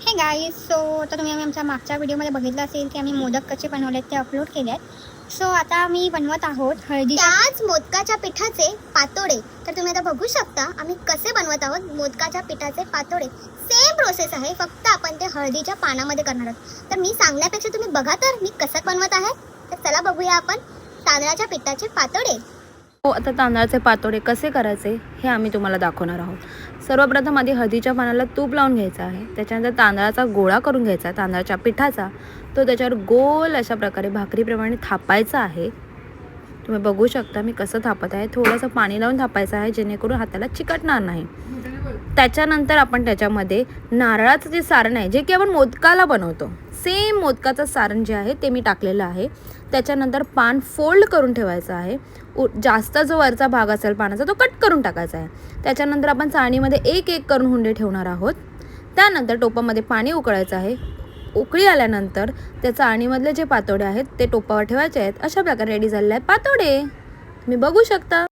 हे guys so आता तुम्ही आम्ही आमच्या मागच्या व्हिडिओमध्ये बघितलं असेल की आम्ही मोदक कसे बनवलेत ते अपलोड केले आहेत सो आता मी बनवत आहोत हळदी. त्याच मोदकाच्या पिठाचे पातोडे. तर तुम्ही आता बघू शकता आम्ही कसे बनवत आहोत मोदकाच्या पिठाचे पातोडे. सेम प्रोसेस आहे फक्त आपण ते हळदीच्या पानामध्ये करणार आहोत. तर मी सांगण्यापेक्षा तुम्ही बघा तर मी कसं बनवत आहे. तर चला बघूया आपण तांदळाच्या पिठाचे पातोडे. हो आता तांदळाचे पातोडे कसे करायचे हे आम्ही तुम्हाला दाखवणार आहोत. सर्वप्रथम आधी हळदीच्या पानाला तूप लावून घ्यायचं आहे. त्याच्यानंतर तांदळाचा गोळा करून घ्यायचा तांदळाच्या पिठाचा. तो त्याच्यावर गोल अशा प्रकारे भाकरीप्रमाणे थापायचा आहे. तुम्ही बघू शकता मी कसं थापत आहे. थोडंसं पाणी लावून थापायचं आहे जेणेकरून हाताला चिकटणार नाही. त्याच्यानंतर आपण त्याच्यामध्ये नारळाचं जे सारण आहे जे की आपण मोदकाला बनवतो सेम मोदकाचं सारण जे आहे ते मी टाकलेलं आहे. त्याच्यानंतर पान फोल्ड करून ठेवायचं आहे. उ जास्त जो वरचा भाग असेल पानाचा तो कट करून टाकायचा आहे. त्याच्यानंतर आपण चाळणीमध्ये एक एक करून हुंडे ठेवणार आहोत. त्यानंतर टोपामध्ये पाणी उकळायचं आहे. उकळी आल्यानंतर त्या चाळणीमधले जे पातोडे आहेत ते टोपावर ठेवायचे आहेत. अशा प्रकारे रेडी झालेले आहेत पातोडे. तुम्ही बघू शकता.